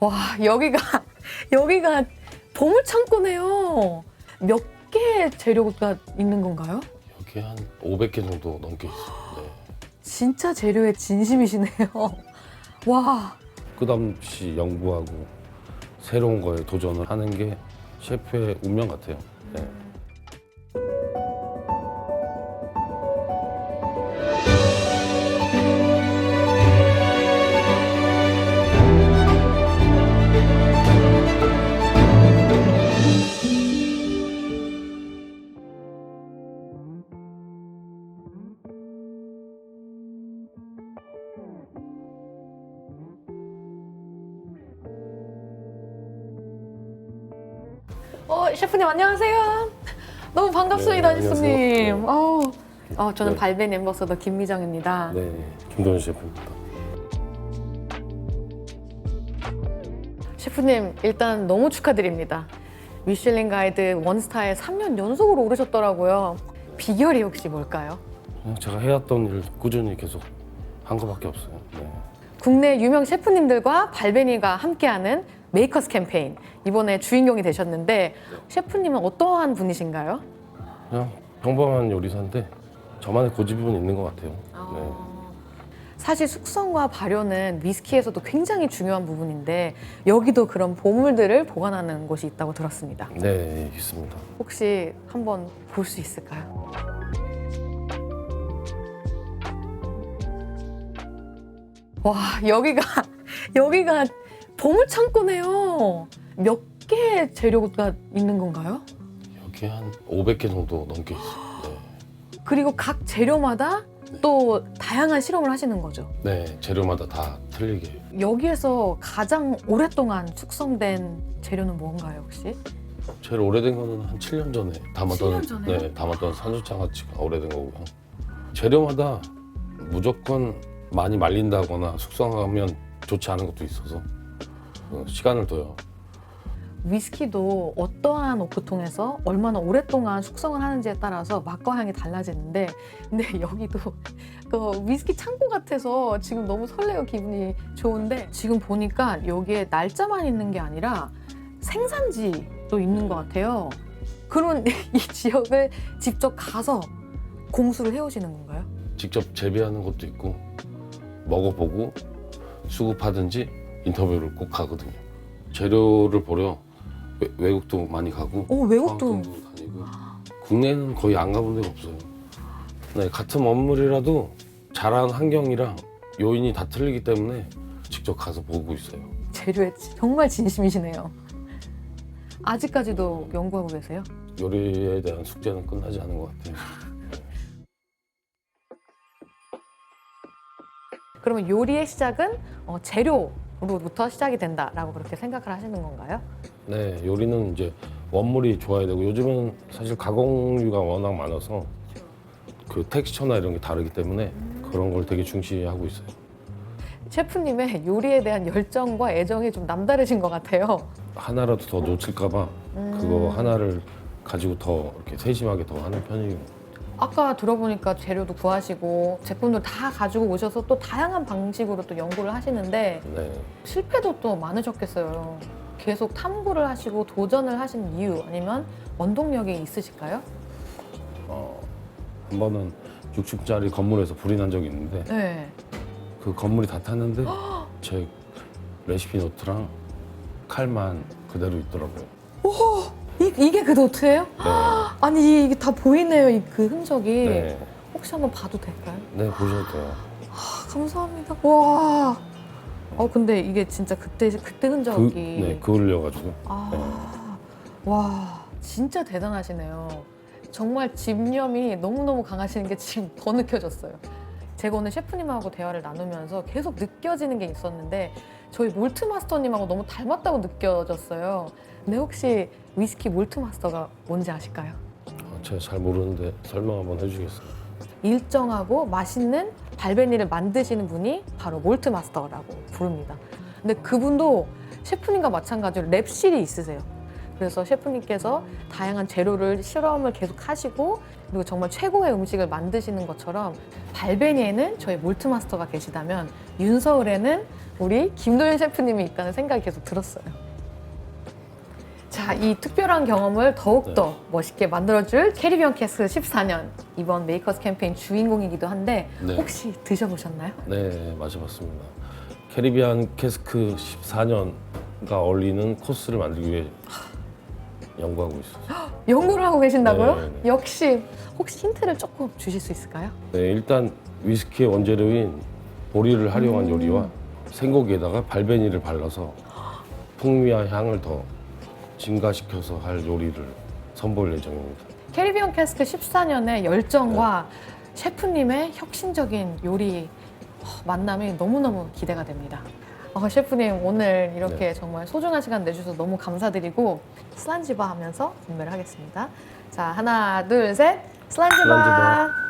와 여기가 여기가 보물 창고네요. 몇 개 재료가 있는 건가요? 여기 한 500개 정도 넘게 있어요. 네. 진짜 재료에 진심이시네요. 와 끝없이 연구하고 새로운 거에 도전을 하는 게 셰프의 운명 같아요. 네. 어, 셰프님 안녕하세요. 너무 반갑습니다, 네, 셰프님. 안녕하세요. 어, 어, 저는 네. 발베니 엠버서더 김미정입니다. 네, 김도현 셰프입니다. 셰프님 일단 너무 축하드립니다. 미슐린 가이드 원스타에 3년 연속으로 오르셨더라고요. 비결이 혹시 뭘까요? 그냥 제가 해왔던 일 꾸준히 계속 한 거밖에 없어요. 네. 국내 유명 셰프님들과 발베니가 함께하는 메이커스 캠페인 이번에 주인공이 되셨는데 셰프님은 어떠한 분이신가요? 그냥 평범한 요리사인데 저만의 고집은 있는 것 같아요. 네. 사실 숙성과 발효는 위스키에서도 굉장히 중요한 부분인데 여기도 그런 보물들을 보관하는 곳이 있다고 들었습니다. 네, 있습니다. 혹시 한번 볼 수 있을까요? 와 여기가 여기가 보물 창고네요. 몇개 재료가 있는 건가요? 여기 한 500개 정도 넘게 있어요. 네. 그리고 각 재료마다 또 다양한 실험을 하시는 거죠. 네, 재료마다 다 틀리게. 여기에서 가장 오랫동안 숙성된 재료는 뭔가요 혹시? 제일 오래된 거는 한 7년 전에 담았던 7년 전에요? 네, 담았던 산수장아찌가 오래된 거고요. 재료마다 무조건 많이 말린다거나 숙성하면 좋지 않은 것도 있어서 어, 시간을 둬요. 위스키도 어떠한 오크통에서 얼마나 오랫동안 숙성을 하는지에 따라서 맛과 향이 달라지는데 근데 여기도 그 위스키 창고 같아서 지금 너무 설레요 기분이 좋은데 지금 보니까 여기에 날짜만 있는 게 아니라 생산지도 있는 것 같아요 그런 이 지역을 직접 가서 공수를 해오시는 건가요? 직접 재배하는 것도 있고 먹어보고 수급하든지 인터뷰를 꼭 하거든요. 재료를 보러 외, 외국도 많이 가고 오 외국도 방학도 다니고 국내는 거의 안 가본 데가 없어요. 네, 같은 업물이라도 자란 환경이랑 요인이 다 틀리기 때문에 직접 가서 보고 있어요. 재료에 정말 진심이시네요 아직까지도 연구하고 계세요? 요리에 대한 숙제는 끝나지 않은 것 같아요. 그러면 요리의 시작은 어, 재료 로부터 시작이 된다라고 그렇게 생각을 하시는 건가요? 네, 요리는 이제 원물이 좋아야 되고 요즘은 사실 가공류가 워낙 많아서 그 텍스처나 이런 게 다르기 때문에 그런 걸 되게 중시하고 있어요. 셰프님의 요리에 대한 열정과 애정이 좀 남다르신 것 같아요. 하나라도 더 놓칠까봐 그거 하나를 가지고 더 이렇게 세심하게 더 하는 편이에요. 아까 들어보니까 재료도 구하시고 제품들 다 가지고 오셔서 또 다양한 방식으로 또 연구를 하시는데 네. 실패도 또 많으셨겠어요. 계속 탐구를 하시고 도전을 하신 이유 아니면 원동력이 있으실까요? 어, 한 번은 6층짜리 건물에서 불이 난 적이 있는데 네. 그 건물이 다 탔는데 제 레시피 노트랑 칼만 그대로 있더라고요. 이, 이게 그 노트예요? 네. 아니 이게 다 보이네요. 이 그 흔적이 네. 혹시 한번 봐도 될까요? 네, 보셔도 돼요. 아, 감사합니다. 와. 어 근데 이게 진짜 그때 그때 그, 흔적이 네, 그을려가지고. 아, 와, 진짜 대단하시네요. 정말 집념이 너무너무 강하시는 게 지금 더 느껴졌어요. 제가 오늘 셰프님하고 대화를 나누면서 계속 느껴지는 게 있었는데 저희 몰트 마스터님하고 너무 닮았다고 느껴졌어요. 근데 혹시 위스키 몰트 마스터가 뭔지 아실까요? 어, 제가 잘 모르는데 설명 한번 해주시겠어요? 일정하고 맛있는 발베니를 만드시는 분이 바로 몰트 마스터라고 부릅니다. 근데 그분도 셰프님과 마찬가지로 랩실이 있으세요. 그래서 셰프님께서 다양한 재료를 실험을 계속 하시고 그리고 정말 최고의 음식을 만드시는 것처럼 발베니에는 저희 몰트 마스터가 계시다면 윤서울에는 우리 김도현 셰프님이 있다는 생각이 계속 들었어요. 자, 이 특별한 경험을 더욱더 멋있게 만들어줄 캐리비언 캐스크 14년 이번 메이커스 캠페인 주인공이기도 한데 네. 혹시 드셔보셨나요? 네, 마셔봤습니다. 캐리비안 캐스크 14년가 어울리는 코스를 만들기 위해 연구하고 있어요. 연구를 하고 계신다고요? 네, 네. 역시 혹시 힌트를 조금 주실 수 있을까요? 네, 일단 위스키의 원재료인 보리를 활용한 음. 요리와 생고기에다가 발베니를 발라서 풍미와 향을 더 증가시켜서 할 요리를 선보일 예정입니다. 캐리비언 캐스크 14년의 열정과 셰프님의 혁신적인 요리 어, 만남이 너무너무 기대가 됩니다. 어, 셰프님 오늘 이렇게 네. 정말 소중한 시간 내주셔서 너무 감사드리고 슬란지바 하면서 구매를 하겠습니다. 자 하나 둘 셋 슬란지바. 슬란지바.